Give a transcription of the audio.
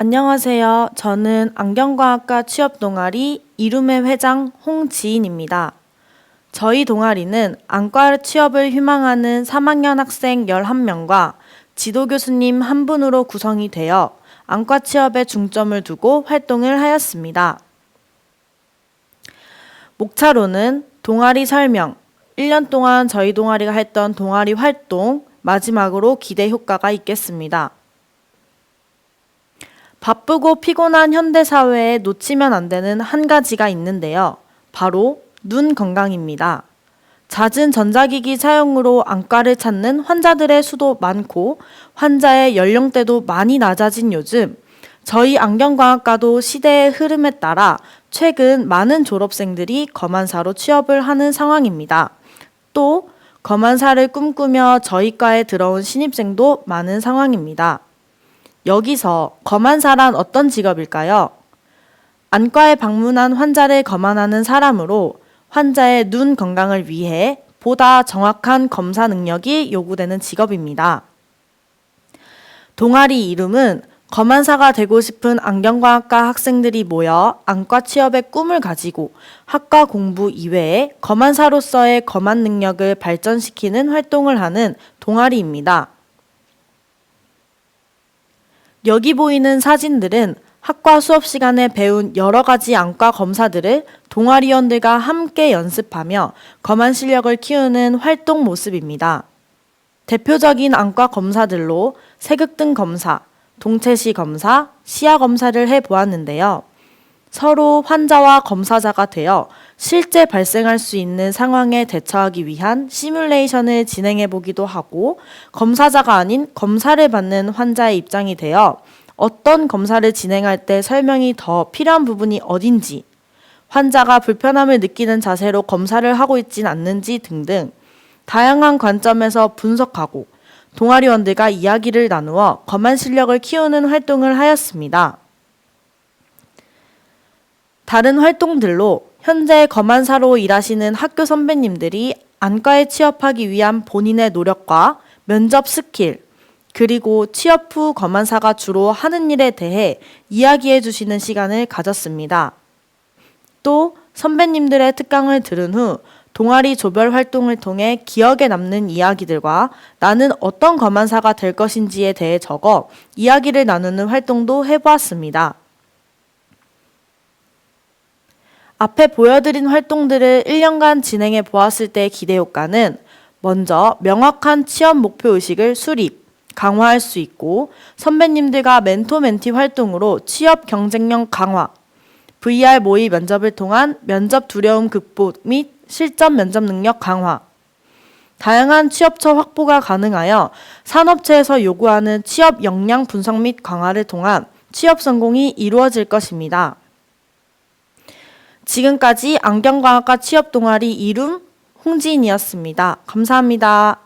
안녕하세요. 저는 안경과학과 취업 동아리 이룸의 회장 홍지인입니다. 저희 동아리는 안과 취업을 희망하는 3학년 학생 11명과 지도 교수님 한 분으로 구성이 되어 안과 취업에 중점을 두고 활동을 하였습니다. 목차로는 동아리 설명, 1년 동안 저희 동아리가 했던 동아리 활동, 마지막으로 기대 효과가 있겠습니다. 바쁘고 피곤한 현대 사회에 놓치면 안 되는 한 가지가 있는데요. 바로 눈 건강입니다. 잦은 전자기기 사용으로 안과를 찾는 환자들의 수도 많고 환자의 연령대도 많이 낮아진 요즘 저희 안경과학과도 시대의 흐름에 따라 최근 많은 졸업생들이 검안사로 취업을 하는 상황입니다. 또 검안사를 꿈꾸며 저희 과에 들어온 신입생도 많은 상황입니다. 여기서 검안사란 어떤 직업일까요? 안과에 방문한 환자를 검안하는 사람으로 환자의 눈 건강을 위해 보다 정확한 검사 능력이 요구되는 직업입니다. 동아리 이름은 검안사가 되고 싶은 안경과학과 학생들이 모여 안과 취업의 꿈을 가지고 학과 공부 이외에 검안사로서의 검안 능력을 발전시키는 활동을 하는 동아리입니다. 여기 보이는 사진들은 학과 수업 시간에 배운 여러 가지 안과 검사들을 동아리원들과 함께 연습하며 검안 실력을 키우는 활동 모습입니다. 대표적인 안과 검사들로 세극등 검사, 동체시 검사, 시야 검사를 해 보았는데요. 서로 환자와 검사자가 되어 실제 발생할 수 있는 상황에 대처하기 위한 시뮬레이션을 진행해 보기도 하고 검사자가 아닌 검사를 받는 환자의 입장이 되어 어떤 검사를 진행할 때 설명이 더 필요한 부분이 어딘지 환자가 불편함을 느끼는 자세로 검사를 하고 있진 않는지 등등 다양한 관점에서 분석하고 동아리원들과 이야기를 나누어 검안 실력을 키우는 활동을 하였습니다. 다른 활동들로 현재 검안사로 일하시는 학교 선배님들이 안과에 취업하기 위한 본인의 노력과 면접 스킬, 그리고 취업 후 검안사가 주로 하는 일에 대해 이야기해 주시는 시간을 가졌습니다. 또 선배님들의 특강을 들은 후 동아리 조별 활동을 통해 기억에 남는 이야기들과 나는 어떤 검안사가 될 것인지에 대해 적어 이야기를 나누는 활동도 해보았습니다. 앞에 보여드린 활동들을 1년간 진행해 보았을 때의 기대 효과는 먼저 명확한 취업 목표 의식을 수립, 강화할 수 있고 선배님들과 멘토 멘티 활동으로 취업 경쟁력 강화, VR 모의 면접을 통한 면접 두려움 극복 및 실전 면접 능력 강화, 다양한 취업처 확보가 가능하여 산업체에서 요구하는 취업 역량 분석 및 강화를 통한 취업 성공이 이루어질 것입니다. 지금까지 안경과학과 취업 동아리 이룸 홍지인이었습니다. 감사합니다.